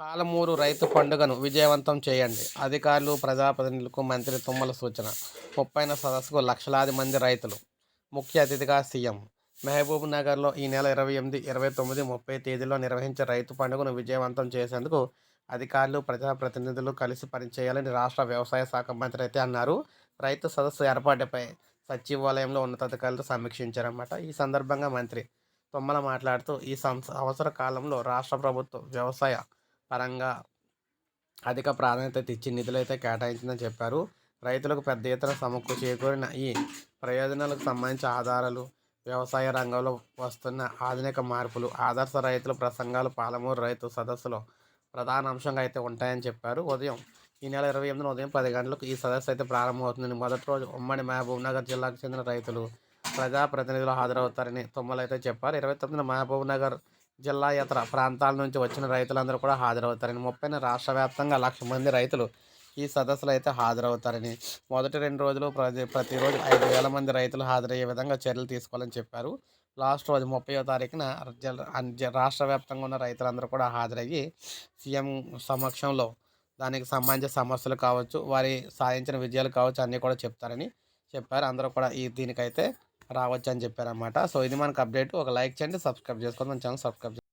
పాలమూరు రైతు పండుగను విజయవంతం చేయండి. అధికారులు ప్రజాప్రతినిధులకు మంత్రి తుమ్మల సూచన. ముప్పైన సదస్సుకు లక్షలాది మంది రైతులు. ముఖ్య అతిథిగా సీఎం. మహబూబ్ నగర్లో ఈ నెల ఇరవై ఎనిమిది ఇరవై తొమ్మిది ముప్పై తేదీలో నిర్వహించే రైతు పండుగను విజయవంతం చేసేందుకు అధికారులు ప్రజాప్రతినిధులు కలిసి పనిచేయాలని రాష్ట్ర వ్యవసాయ శాఖ మంత్రి అయితే అన్నారు. రైతు సదస్సు ఏర్పాటుపై సచివాలయంలో ఉన్నతాధికారులతో సమీక్షించారన్నమాట. ఈ సందర్భంగా మంత్రి తుమ్మల మాట్లాడుతూ ఈ సంవత్సర అవసర కాలంలో రాష్ట్ర ప్రభుత్వం వ్యవసాయ పరంగా అధిక ప్రాధాన్యత ఇచ్చి నిధులు అయితే కేటాయించిందని చెప్పారు. రైతులకు పెద్ద ఎత్తున సమకూ చేకూరిన ఈ ప్రయోజనాలకు సంబంధించి ఆధారాలు వ్యవసాయ రంగంలో వస్తున్న ఆధునిక మార్పులు ఆదర్శ రైతుల ప్రసంగాలు పాలమూరు రైతు సదస్సులో ప్రధాన అంశంగా అయితే ఉంటాయని చెప్పారు. ఉదయం ఈ నెల ఇరవై ఎనిమిదిన ఉదయం పది గంటలకు ఈ సదస్సు అయితే ప్రారంభమవుతుందని మొదటి రోజు ఉమ్మడి మహబూబ్ నగర్ జిల్లాకు చెందిన రైతులు ప్రజాప్రతినిధులు హాజరవుతారని తుమ్మలైతే చెప్పారు. ఇరవై తొమ్మిదిన మహబూబ్ నగర్ జిల్లా ఇతర ప్రాంతాల నుంచి వచ్చిన రైతులందరూ కూడా హాజరవుతారని ముప్పైన రాష్ట్ర వ్యాప్తంగా లక్ష మంది రైతులు ఈ సదస్సులు అయితే హాజరవుతారని మొదటి రెండు రోజులు ప్రతి ప్రతిరోజు ఐదు వేల మంది రైతులు హాజరయ్యే విధంగా చర్యలు తీసుకోవాలని చెప్పారు. లాస్ట్ రోజు ముప్పయో తారీఖున రాష్ట్ర వ్యాప్తంగా ఉన్న రైతులందరూ కూడా హాజరయ్యి సీఎం సమక్షంలో దానికి సంబంధించిన సమస్యలు కావచ్చు వారి సాధించిన విజయాలు కావచ్చు అన్నీ కూడా చెప్తారని చెప్పారు. అందరూ కూడా ఈ దీనికైతే రావచ్చు అని చెప్పారన్నమాట. సో ఇది మనకు అప్డేట్. ఒక లైక్ చేయండి సబ్స్క్రైబ్ చేసుకోండి. మన ఛానల్ సబ్స్క్రైబ్